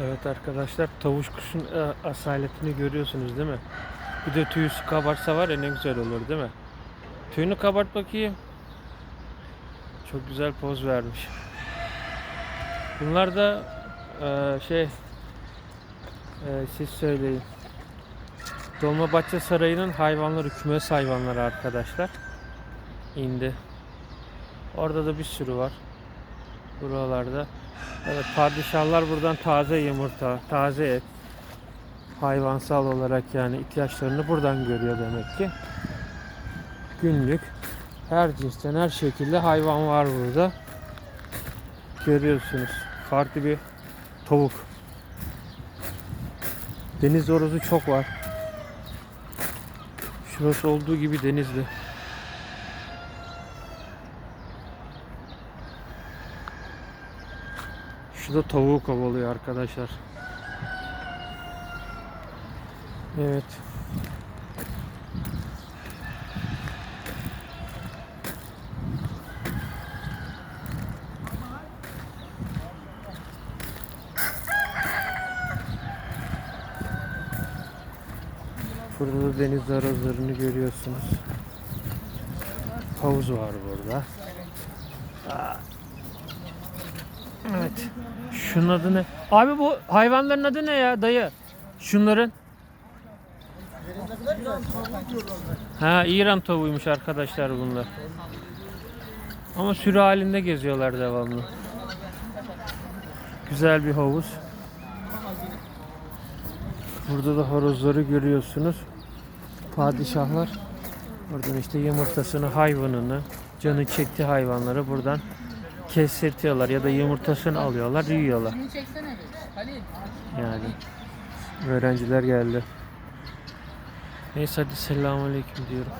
Evet arkadaşlar tavus kuşun e, asaletini görüyorsunuz değil mi? Bir de tüyüsü kabarsa var ya ne güzel olur değil mi? Tüyünü kabart bakayım. Çok güzel poz vermiş. Bunlar da e, şey e, siz söyleyin. Dolmabahçe Sarayı'nın hayvanları, kümes hayvanları arkadaşlar. indi. Orada da bir sürü var. Buralarda. Evet padişahlar buradan taze yumurta, taze et, hayvansal olarak yani ihtiyaçlarını buradan görüyor demek ki. Günlük her cinsten her şekilde hayvan var burada. Görüyorsunuz. Farklı bir tavuk. Deniz horozu çok var. Şurası olduğu gibi denizli. Şu da tavuğu kovalıyor arkadaşlar. Evet. Burada da deniz arazlarını görüyorsunuz. Havuz var burada. Aa. Evet. Şunun adı ne? Abi bu hayvanların adı ne ya dayı? Şunların. Ha İran tavuğuymuş arkadaşlar bunlar. Ama sürü halinde geziyorlar devamlı. Güzel bir havuz. Burada da horozları görüyorsunuz. Padişahlar buradan işte yumurtasını, hayvanını, canı çekti hayvanları buradan kestirtiyorlar ya da yumurtasını alıyorlar, yiyorlar. Yani öğrenciler geldi. Neyse hadi selamünaleyküm diyorum.